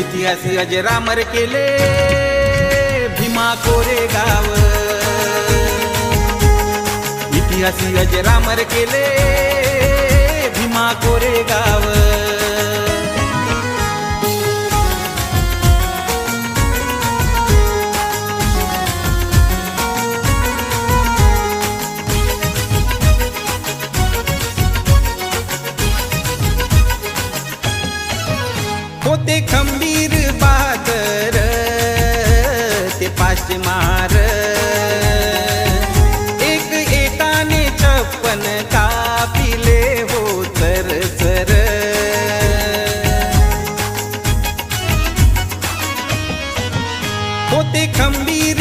इतिहासी अजरामर केले भीमा कोरेगाव इतिहासी अजरामर केले भीमा कोरेगाव होते खंबीर बादर ते पाश्चिमार एक एकाने छप्पन कापिले हो सर सर. होते खंबीर